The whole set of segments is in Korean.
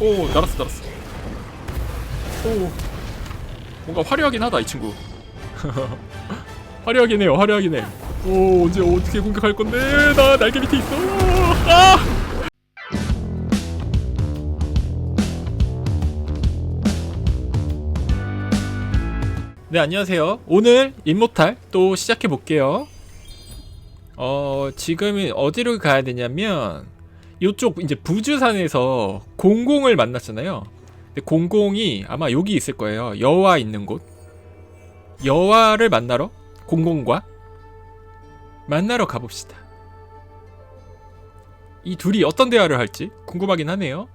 오 날았어 날았어. 오. 뭔가 화려하긴 하다 이 친구. 화려하긴 해요 화려하긴 해오 언제 어떻게 공격할 건데? 나 날개 밑에 있어. 아! 네, 안녕하세요. 오늘 임모탈 또 시작해 볼게요. 어, 지금은 어디로 가야 되냐면 이쪽 이제 부주산에서 공공을 만났잖아요. 근데 공공이 아마 여기 있을 거예요. 여와 있는 곳. 여와를 만나러 공공과 만나러 가봅시다. 이 둘이 어떤 대화를 할지 궁금하긴 하네요.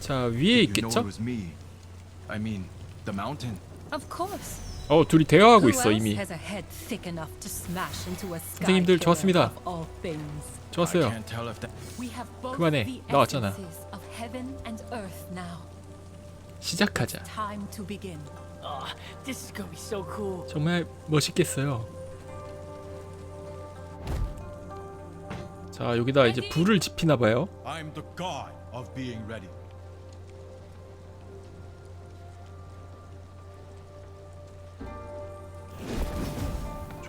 자, 위에 있겠죠? I mean, the mountain. Of course. 어, 둘이 대화하고 있어 이미. 선생님들 좋았습니다. 좋았어요. 그만해. 나왔잖아. 시작하자. Oh. 정말 멋있겠어요. 자, 여기다 이제 불을 지피나 봐요.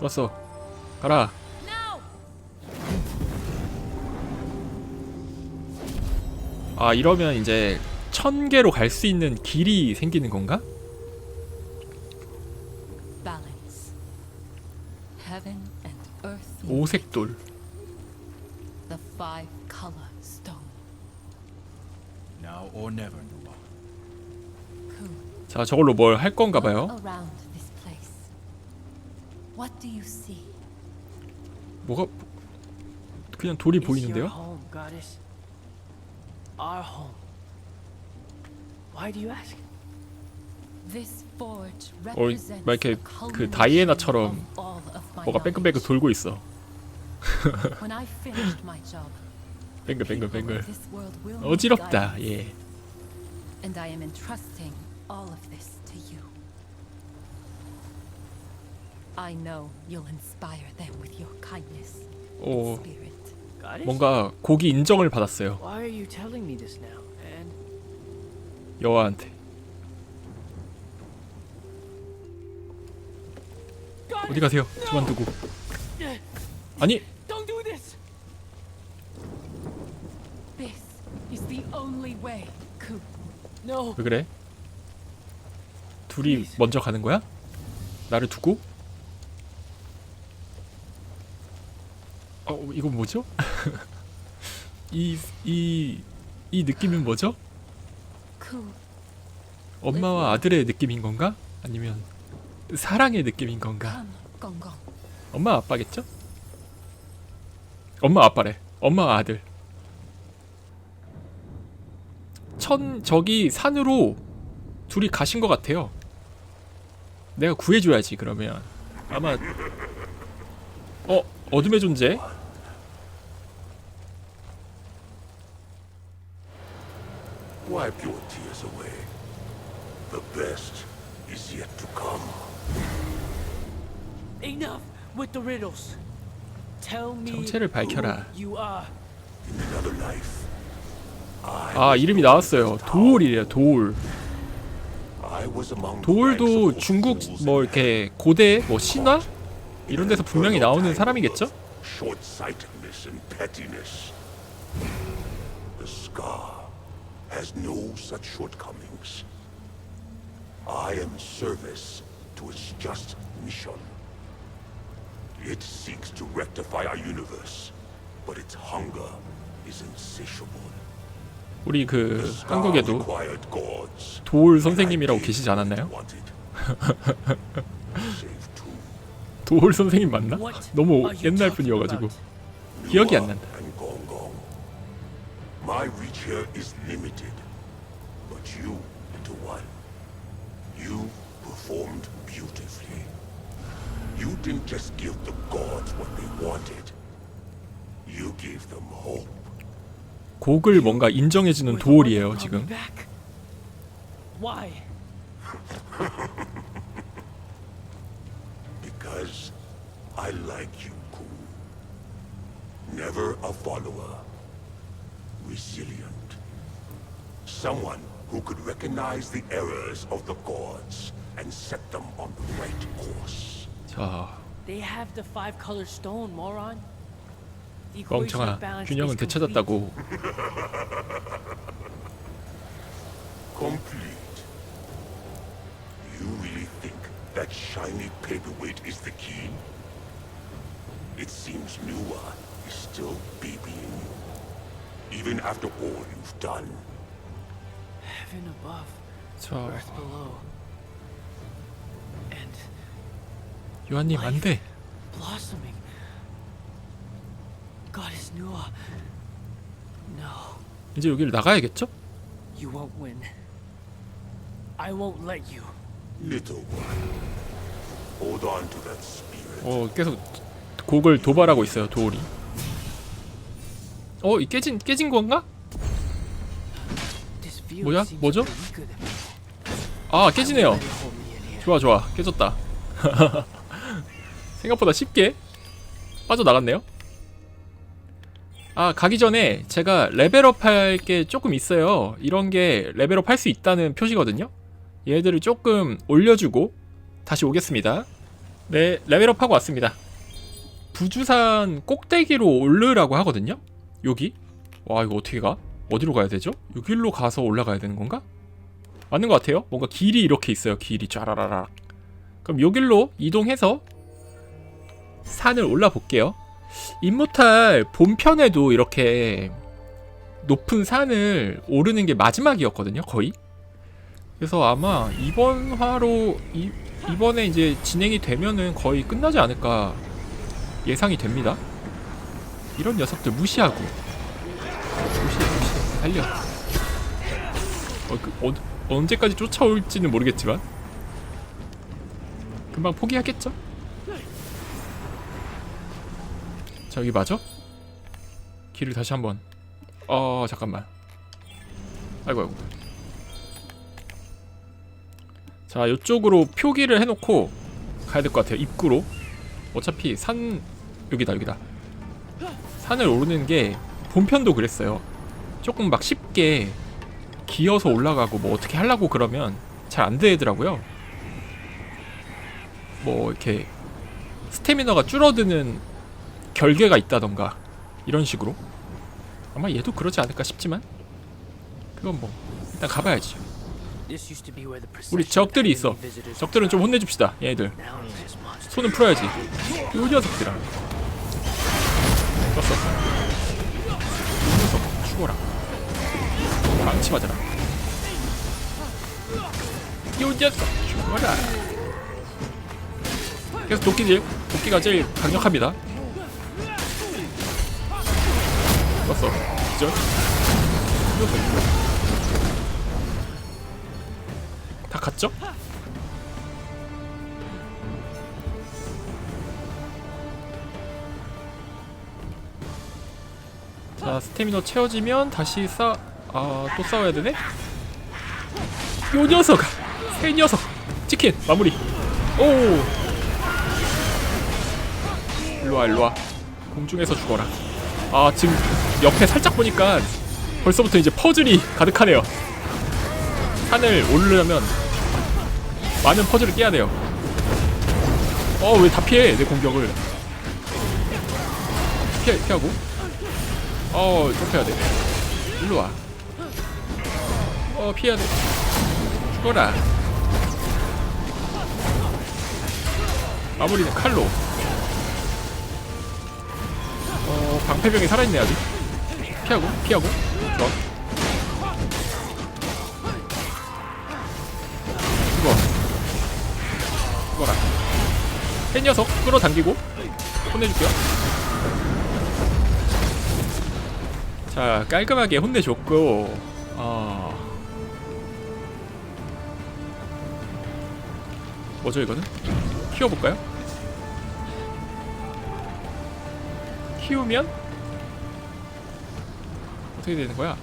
좋았어. 가라. 아, 이러면 이제 천 개로 갈 수 있는 길이 생기는 건가? Balance. Heaven and earth. 오색 돌. The five color stone. Now or never, Noah. Ku. 자, 저걸로 뭘 할 건가 봐요. Around. What do you see? 뭐가 그냥 돌이 보이는데요? home, goddess. Our home. Why do you ask? This forge 어, represents 막 이렇게 the 그 culmination 다이애나처럼 of all of my 뭐가 뺑글뺑글 knowledge. 돌고 있어. When I finished my job, 뱅글뱅글 people 뱅글. of this world will need 어지럽다. guidance. 예. And I am entrusting all of this to you. I know you'll inspire them with your kindness 오, and spirit. Goddess? 뭔가 고기 인정을 받았어요. Why are you telling me this now? And 여와한테. 어디 가세요? 저만 두고. 아니, don't do this. This is the only way, Ku. No. 왜 그래? 둘이 먼저 가는 거야? 나를 두고? 어, 이거 뭐죠? 이, 이, 이 느낌은 뭐죠? Ku, 엄마와 아들의 느낌인 건가? 아니면 사랑의 느낌인 건가? 엄마 아빠겠죠? 엄마 아빠래. 엄마 아들. 천 저기 산으로 둘이 가신 것 같아요. 내가 구해줘야지 그러면 아마 어 어둠의 존재 Wipe your tears away. The best is yet to come. Enough with the riddles. Tell me 정체를 밝혀라. who you are. In another life, 아 이름이 나왔어요. 도올이래요. 도올. I was among the ranks of 도올도 those 중국 fools 뭐 and 이렇게 고대 뭐 신화 이런 데서 분명히 나오는 사람이겠죠? Short-sightedness and pettiness. The scar has no such shortcomings. I am service to its just mission. It seeks to rectify our universe, but its hunger is insatiable. 우리 그 한국에도. 도올 선생님이라고 계시지 않았나요? 도올 선생님 맞나? 너무 옛날 분이어가지고 기억이 안 난다. And Gong Gong. My reach here is limited, but you, little one, you performed beautifully. You didn't just give the gods what they wanted. You gave them hope. 곡을 뭔가 인정해주는 Were the ones 도올이에요 that brought 지금. me back. Why? Because I like you, Ku. Never a follower. Resilient. Someone who could recognize the errors of the gods and set them on the right course. 자 They have the five color stone, moron. The equation 멍청아 of balance 균형은 is complete. 되찾았다고 Complete. You really think that shiny paperweight is the key? It seems Nua is still babying you. Even after all you've done. Heaven above, 자 earth below. And 요한님 안돼 blossoming. Goddess Nua. No, 이제 여기를 나가야겠죠? you won't win. I won't let you. Little one. Hold on to that spirit. 어 계속 곡을 도발하고 있어요 도울이 어? 이 깨진 깨진 건가? 뭐야? 뭐죠? 아 깨지네요. 좋아 좋아 깨졌다 생각보다 쉽게 빠져나갔네요 아 가기 전에 제가 레벨업 할 게 조금 있어요 이런 게 레벨업 할 수 있다는 표시거든요 얘들을 조금 올려주고 다시 오겠습니다 네 레벨업 하고 왔습니다 부주산 꼭대기로 오르라고 하거든요 여기 와 이거 어떻게 가? 어디로 가야 되죠? 여기로 가서 올라가야 되는 건가? 맞는 것 같아요 뭔가 길이 이렇게 있어요 길이 쫘라라락 그럼 요 길로 이동해서 산을 올라 볼게요. 인모탈 본편에도 이렇게 높은 산을 오르는 게 마지막이었거든요, 거의. 그래서 아마 이번 화로 이, 이번에 이제 진행이 되면은 거의 끝나지 않을까 예상이 됩니다. 이런 녀석들 무시하고. 무시해 무시해. 달려. 어, 그, 어, 언제까지 쫓아올지는 모르겠지만. 금방 포기하겠죠? 자 여기 맞아? 길을 다시 한번. 어 잠깐만. 아이고 아이고. 자 이쪽으로 표기를 해놓고 가야 될 것 같아요. 입구로. 어차피 산 여기다 여기다 산을 오르는 게 본편도 그랬어요. 조금 막 쉽게 기어서 올라가고 뭐 어떻게 하려고 그러면 잘 안 되더라고요. 뭐 이렇게 스태미너가 줄어드는 결계가 있다던가 이런 식으로. 아마 얘도 그러지 않을까 싶지만 그건 뭐 일단 가봐야지 우리 적들이 있어. 적들은 좀 혼내줍시다 monsters. 손은 풀어야지. 이 녀석들아 녀석 죽어라. 망치 맞아라. 이 녀석 죽어라. 계속 도끼질 도끼가 제일 강력합니다. 떴어. 기절. 이 녀석. 다 갔죠? 자 스태미너 채워지면 다시 싸... 아... 또 싸워야 되네? 요 녀석! 새 녀석! 치킨! 마무리! 오! 일로와 일로와 공중에서 죽어라 아 지금 옆에 살짝 보니까 벌써부터 이제 퍼즐이 가득하네요 산을 오르려면 많은 퍼즐을 깨야 돼요 어 왜 다 피해 내 공격을 피해, 피하고 어, 좁혀야 돼. 일로 와. 어, 피해야 돼. 죽어라. 마무리는 칼로. 어, 방패병이 살아있네, 아직. 피하고, 피하고. 좋아. 죽어. 죽어라. 새 녀석 끌어당기고. 혼내줄게요. 자 깔끔하게 혼내줬고 어... 뭐죠 이거는? 키워볼까요? 키우면? 어떻게 되는 거야?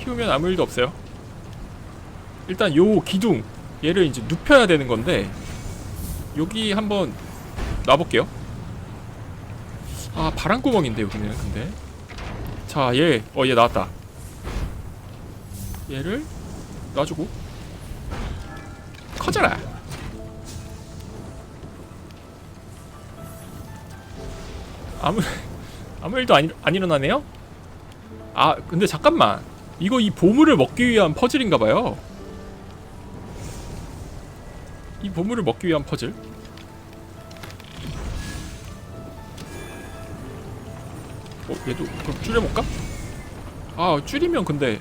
키우면 아무 일도 없어요 일단 요 기둥 얘를 이제 눕혀야 되는 건데 여기 한번 놔볼게요 아 바람구멍인데 여기는 근데 자, 얘, 어, 얘 나왔다. 얘를 놔주고. 커져라. 아무 아무 일도 안, 일- 안 일어나네요? 아 근데 잠깐만. 이거 이 보물을 먹기 위한 퍼즐인가 봐요. 이 보물을 먹기 위한 퍼즐 어 얘도 그럼 줄여볼까? 아 줄이면 근데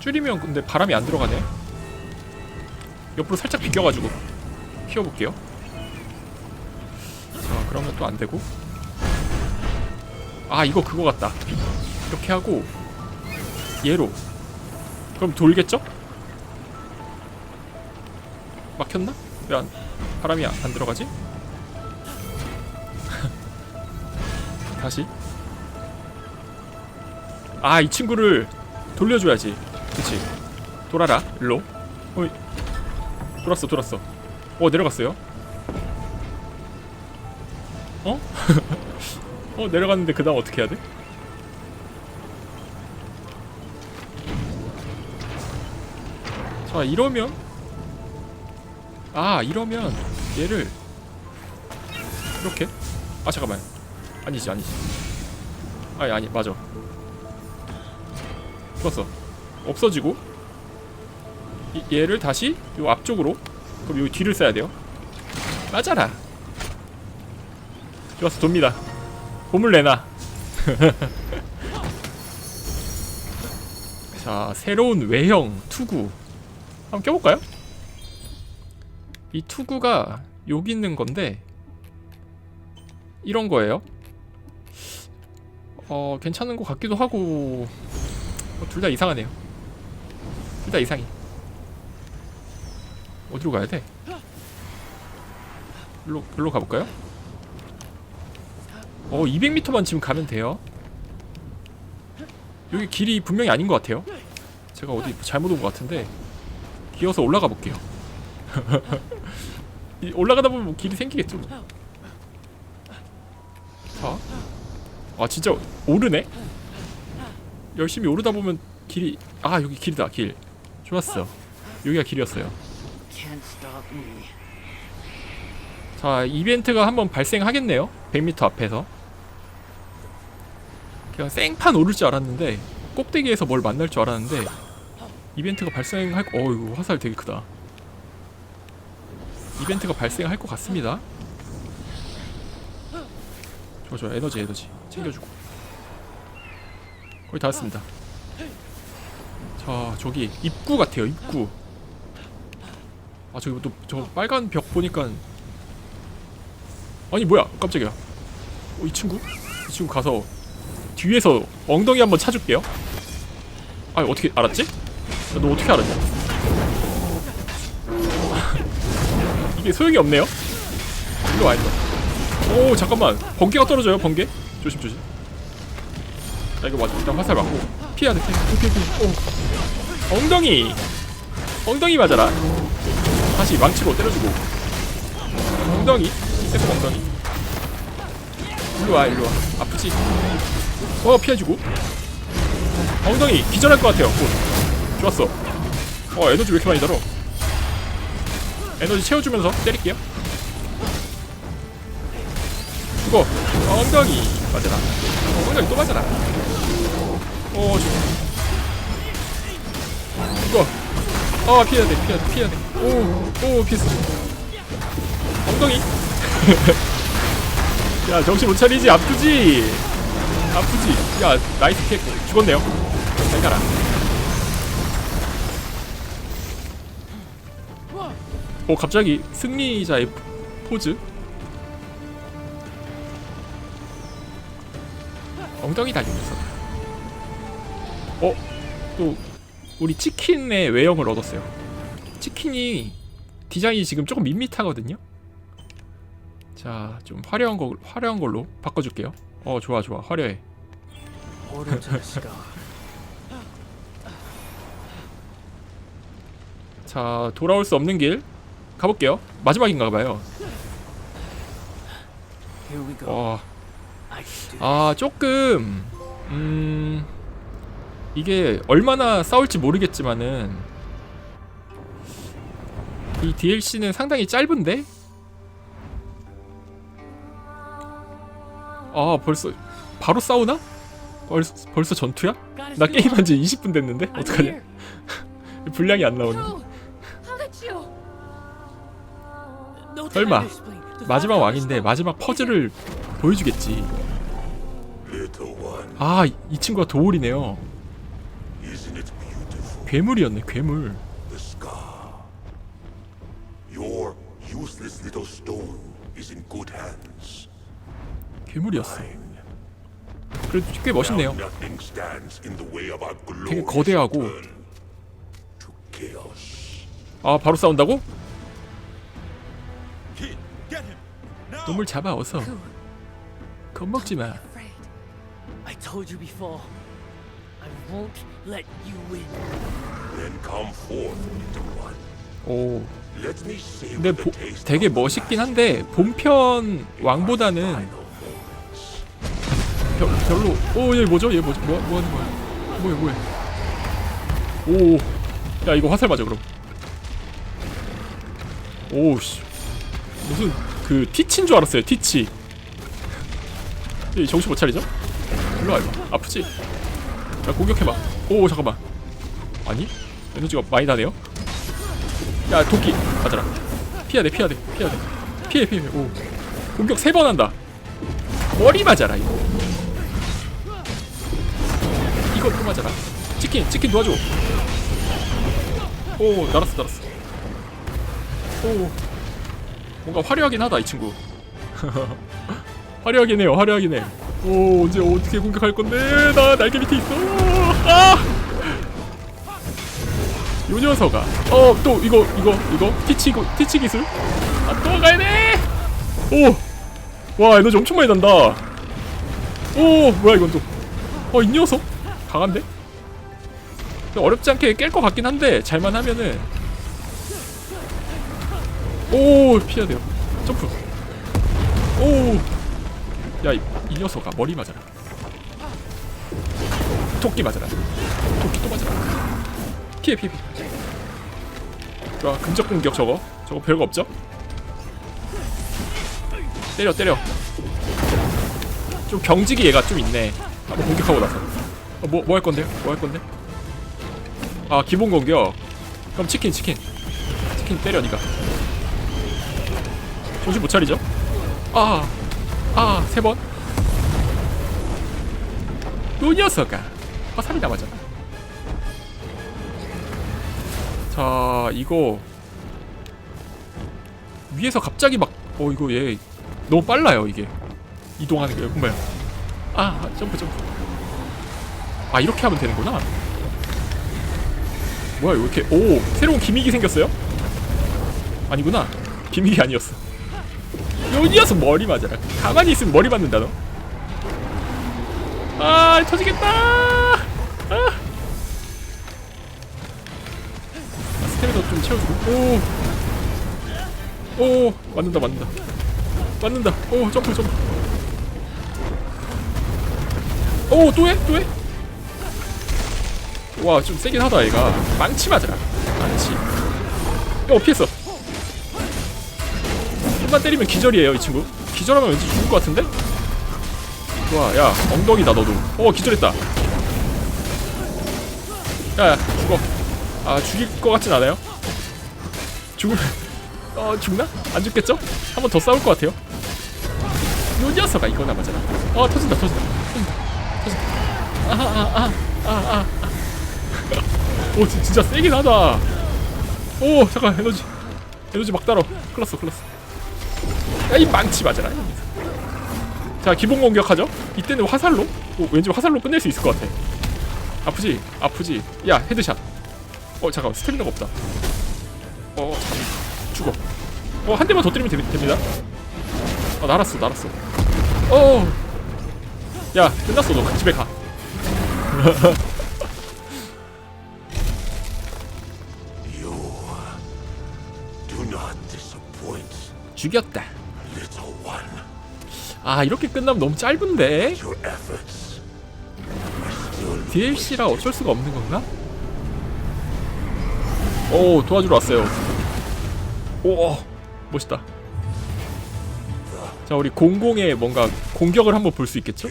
줄이면 근데 바람이 안 들어가네 옆으로 살짝 비껴가지고 키워볼게요 자 그러면 또 안되고 아 이거 그거 같다 이렇게 하고 얘로 그럼 돌겠죠? 막혔나? 왜 안, 바람이 안, 안 들어가지? 다시. 아 이 친구를 돌려줘야지. 그치? 돌아라 일로. 어이. 돌았어 돌았어. 어 내려갔어요? 어? 어 내려갔는데 그 다음 어떻게 해야 돼? 자 이러면? 아 이러면 얘를 이렇게? 아 잠깐만 아니지 아니지. 아니 아니 맞아. 좋았어. 없어지고 이, 얘를 다시 요 앞쪽으로 그럼 요 뒤를 써야 돼요. 맞아라. 좋았어 돕니다. 보물 내놔. 자 새로운 외형 투구. 한번 껴볼까요? 이 투구가 여기 있는 건데 이런 거예요 어 괜찮은 것 같기도 하고 어, 둘 다 이상하네요 둘 다 이상해 어디로 가야 돼? 일로, 일로 가볼까요? 어 200m만 지금 가면 돼요 여기 길이 분명히 아닌 것 같아요 제가 어디 잘못 온 것 같은데 기어서 올라가 볼게요 이 올라가다 보면 뭐 길이 생기겠죠 자. 아 진짜 오르네? 열심히 오르다 보면 길이 아 여기 길이다 길. 좋았어. 여기가 길이었어요. 자 이벤트가 한번 발생하겠네요. 100m 앞에서. 그냥 생판 오를 줄 알았는데 꼭대기에서 뭘 만날 줄 알았는데 이벤트가 발생할 거 어이구 화살 되게 크다. 이벤트가 발생할 것 같습니다. 좋아 좋아. 에너지 에너지 챙겨주고. 거의 다 왔습니다. 자 저기 입구 같아요 입구. 아 저기 또 저 빨간 벽 보니까 아니 뭐야? 깜짝이야. 어, 이 친구? 이 친구 가서 뒤에서 엉덩이 한번 차줄게요. 아 어떻게 알았지? 야, 너 어떻게 알았냐? 이게 소용이 없네요. 일로 와 일로 오 잠깐만. 번개가 떨어져요 번개 조심 조심. 자 이거 맞아. 일단 화살 맞고. 피해야 돼 피해 피해 피해 오 엉덩이. 엉덩이 맞아라. 다시 망치로 때려주고. 엉덩이. 계속 엉덩이. 일로 와 일로 와. 아프지? 어 피해주고. 엉덩이 기절할 것 같아요. 굿. 좋았어. 어 에너지 왜 이렇게 많이 달어 에너지 채워주면서 때릴게요 죽어 엉덩이 맞아라. 어, 엉덩이 또 맞아라. 어 죽어. 죽어. 어 피해야 돼 피해야 돼 피해야 돼오오 피했어. 엉덩이. 야 정신 못 차리지? 아프지? 아프지? 야 나이스 킥. 죽었네요. 잘 가라. 오 갑자기 승리자의 포즈 엉덩이 달리면서. 어? 또 우리 치킨의 외형을 얻었어요. 치킨이 디자인이 지금 조금 밋밋하거든요? 자 좀 화려한 거 화려한 걸로 바꿔줄게요. 어 좋아 좋아. 화려해. sky. 자 돌아올 수 없는 길 가볼게요. 마지막인가봐요. Here we go. 와 아 조금 음 이게 얼마나 싸울지 모르겠지만은 이 DLC는 상당히 짧은데? 아 벌써 바로 싸우나? 벌써, 벌써 전투야? 나 게임한 지 20분 됐는데? 어떡하냐. 분량이 안 나오네 설마 마지막 왕인데 마지막 퍼즐을 보여주겠지 아이 친구가 도울이네요? 괴물이었네 괴물. 괴물이었어 그래도 꽤 멋있네요 되게 거대하고. 아 바로 싸운다고? 놈을 잡아 어서? 겁먹지 마. I told you before. I won't let you win. Then come forth, little one. 오 Let me savor 근데 보, taste 되게 of 멋있긴 한데 본편 왕보다는 final moments. 별, 별로 오얘 뭐죠? 얘 뭐죠? 뭐, 뭐 하는 거야? 뭐야 뭐야 오야 이거 화살 맞아 그럼 오씨 무슨 그 티치인 줄 알았어요 티치 얘 정신 못 차리죠? 일로 와 이거 아프지? 야 공격해봐. 오 잠깐만. 아니? 에너지가 많이 나네요? 야 도끼. 맞아라. 피해야 돼 피해야 돼 피해야 돼. 피해 피해. 오. 공격 세 번 한다. 머리 맞아라 이거. 이거 또 맞아라. 치킨 치킨 도와줘. 오 날았어 날았어. 오. 뭔가 화려하긴 하다 이 친구. 화려하긴 해요 화려하긴 해 오 언제 어떻게 공격할 건데? 나 날개 밑에 있어. 아! 요 녀석아. 어 또 이거 이거 이거? 티치 이거 티치 기술? 아또 가야 돼오와 에너지 엄청 많이 난다. 오 뭐야 이건 또어이 녀석? 강한데? 어렵지 않게 깰 것 같긴 한데 잘만 하면은. 오 피해야 돼요. 점프. 오 야 이 이 녀석아 머리 맞아라 토끼 맞아라 토끼 또 맞아라 피해 피해 피해 좋아 근접 공격 저거 저거 별거 없죠 때려 때려 좀 경직이 얘가 좀 있네 한번 공격하고 나서 어, 뭐, 뭐 할 건데? 뭐할 건데? 아, 기본 공격. 그럼 치킨, 치킨. 치킨 때려, 니가. 정신 못 차리죠? 아, 아, 세 번. 요 녀석아. 화살이 남았잖아. 자, 이거. 위에서 갑자기 막, 어, 이거 얘. 너무 빨라요, 이게. 이동하는 게. 정말. 아, 점프, 점프. 아 이렇게 하면 되는구나 뭐야 이렇게 오 새로운 기믹이 생겼어요? 아니구나 기믹이 아니었어 요 녀석 머리 맞아라. 가만히 있으면 머리 맞는다 너아 터지겠다. 아. 아, 스태미너 좀 채워주고. 오오 맞는다 맞는다. 맞는다. 오 점프 점프. 오 또해? 또해? 와 좀 세긴 하다 얘가. 망치 맞아라. 망치. 어 피했어 한번 때리면 기절이에요 이 친구. 기절하면 왠지 죽을 것 같은데? 좋아 야 엉덩이다 너도. 어 기절했다. 야 야 죽어. 아 죽일 것 같진 않아요? 죽을 어 죽나? 안 죽겠죠? 한 번 더 싸울 것 같아요. 요 녀석아 이거나 맞아라 어 터진다 터진다. 터진다 터진다. 아아아아아 오 진- 진짜 세긴 하다. 오 잠깐 에너지. 에너지 막 달어 클났어 클났어 야 이 망치 맞아라. 자 기본 공격하죠? 이때는 화살로? 오, 왠지 화살로 끝낼 수 있을 것 같아. 아프지? 아프지? 야 헤드샷. 어 잠깐 스태미나가 없다. 어 죽어. 어 한 대만 더 때리면 되, 됩니다. 어 날았어 날았어. 어야 끝났어. 너 집에 가. 죽였다. 아 이렇게 끝나면 너무 짧은데 DLC라 어쩔 수가 없는 건가? 오 도와주러 왔어요. 오 멋있다. 자 우리 공공의 뭔가 공격을 한번 볼 수 있겠죠?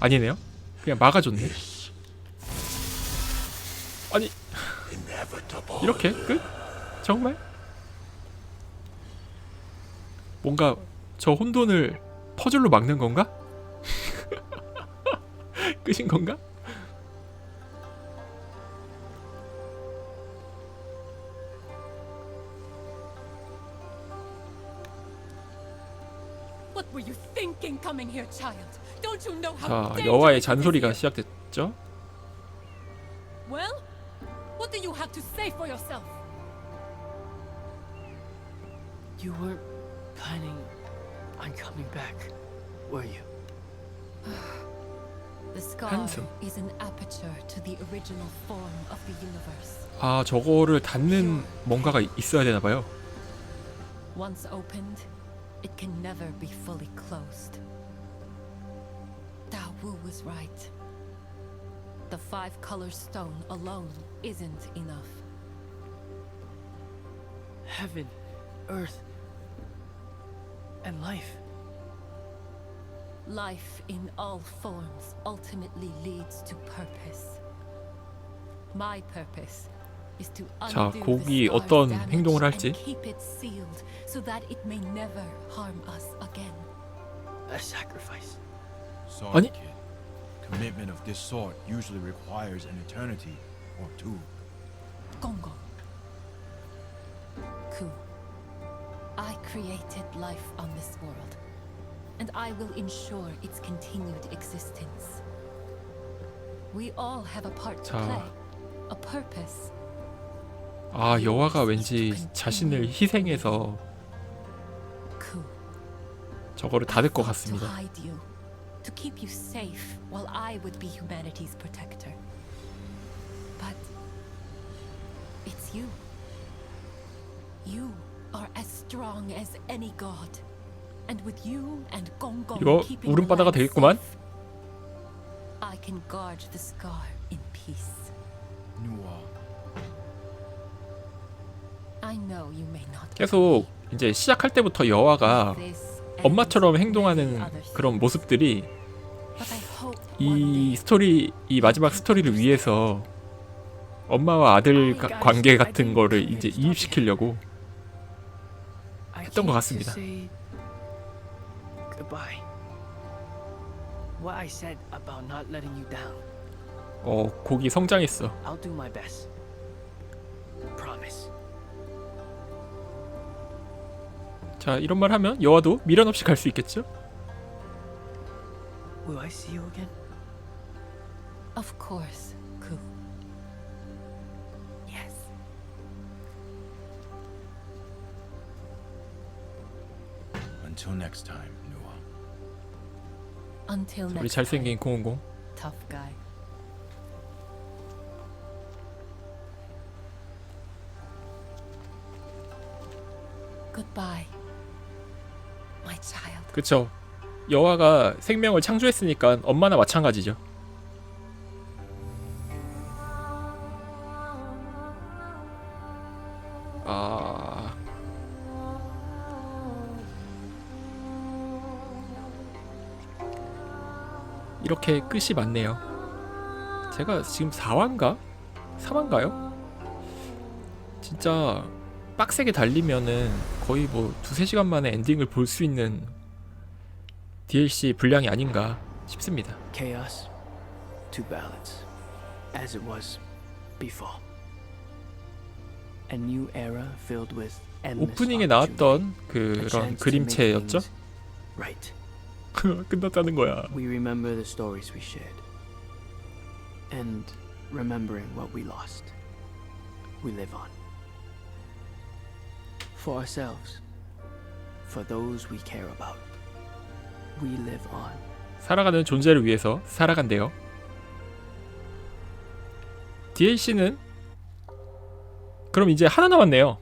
아니네요. 그냥 막아줬네. 아니. 이렇게 끝? 정말? 뭔가 저 혼돈을 퍼즐로 막는 건가? 끝인 건가? What were you thinking coming here, child? Don't you know how 자 여와의 잔소리가? 시작됐죠. Well, what do you have to say for yourself? You weren't planning on coming back, were you? The scar Handsome. is an aperture to the original form of the universe. 아 저거를 닫는 뭔가가 있어야 되나 봐요. Once opened, it can never be fully closed. Dao Wu was right. The five color stone alone isn't enough. Heaven, earth, and life. Life in all forms ultimately leads to purpose. My purpose is to 자, undo 곡이 the scar's 어떤 damage 행동을 and 할지. keep it sealed so that it may never harm us again. A sacrifice. Sorry, 아니? kid. Commitment of this sort usually requires an eternity or two. Gongo. Ku. I created life on this world, and I will ensure its continued existence. We all have a part to 자. play, a purpose. 아 여와가 왠지 자신을 희생해서 Ku. 저거를 닫을 것 fought 같습니다. To hide you, to keep you safe, while I would be humanity's protector. But it's you. You are as strong as any god, and with you and Gongong 이거 keeping 울음바다가 되겠구만. I can guard the scar in peace. Nuwa. I know you may not. 계속 이제 시작할 때부터 this 엄마처럼 행동하는. 그런 모습들이 이 스토리 이 마지막 스토리를 위해서 엄마와 아들 가- 관계 같은 거를 이제 이입시키려고 했던 것 같습니다. 어 곡이 성장했어. 자 이런 말 하면 여와도 미련 없이 갈 수 있겠죠? Will I see you again? Of course, Until next time, Nuwa. Until 우리 next 잘생긴 010. time, tough guy. Goodbye, my child. 그쵸? 여와가 생명을 창조했으니까 엄마나 마찬가지죠. 아 이렇게 끝이 맞네요. 제가 지금 4화인가? 3화인가요? 진짜 빡세게 달리면은 거의 뭐 두세 시간 만에 엔딩을 볼 수 있는 DLC 분량이 아닌가 싶습니다. Chaos to balance, as it was before. A new era filled with 오프닝에 나왔던 그런 그림체였죠? Right. 끝났다는 거야. We remember the stories we shared. And remembering what we lost, we live on. For ourselves, for those we care about, we live on. 살아가는 존재를 위해서 살아간대요. DLC는 그럼 이제 하나 남았네요.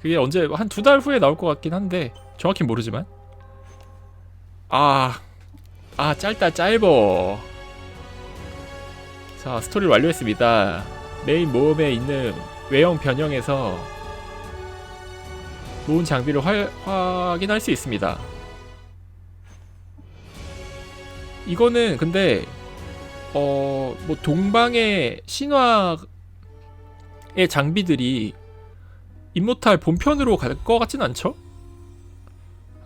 그게 언제 한 두 달 후에 나올 것 같긴 한데 정확히 모르지만 아 아 짧다 짧어 자 스토리를 완료했습니다 메인 모험에 있는 외형 변형에서 모은 장비를 화, 확인할 수 있습니다 이거는 근데 어 뭐 동방의 신화의 장비들이 임모탈 본편으로 갈 것 같진 않죠?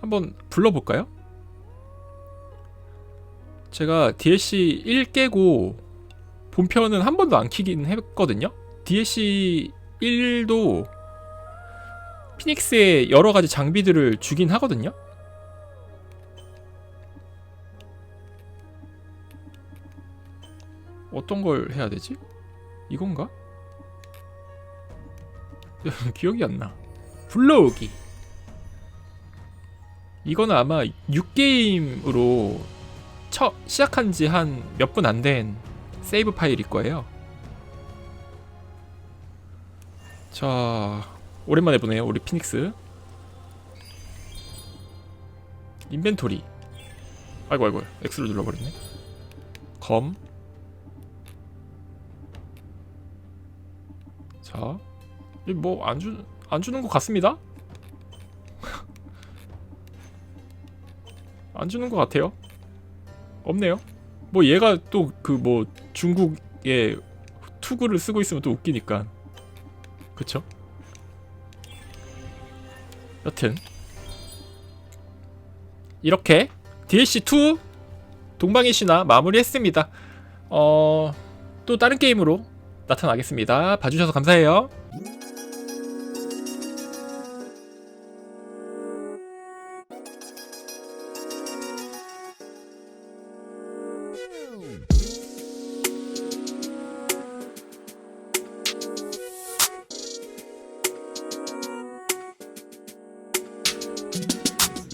한번 불러볼까요? 제가 DLC 1 깨고 본편은 한 번도 안 키긴 했거든요. DLC 1도 피닉스의 여러 가지 장비들을 주긴 하거든요. 어떤 걸 해야 되지? 이건가? 기억이 안 나. 불러오기. 이거는 아마 6게임으로 처 시작한 지 한 몇 분 안 된 세이브 파일일 거예요. 자, 오랜만에 보네요. 우리 피닉스. 인벤토리. 아이고 아이고. X를 눌러 버렸네. 검. 자, 뭐안 주, 안 주는 것 같습니다. 안 주는 것 같아요. 없네요. 뭐 얘가 또 그 뭐 중국의 투구를 쓰고 있으면 또 웃기니까. 그쵸? 여튼 이렇게 DLC 2 동방의 신화 마무리했습니다. 어, 또 다른 게임으로 나타나겠습니다. 봐주셔서 감사해요.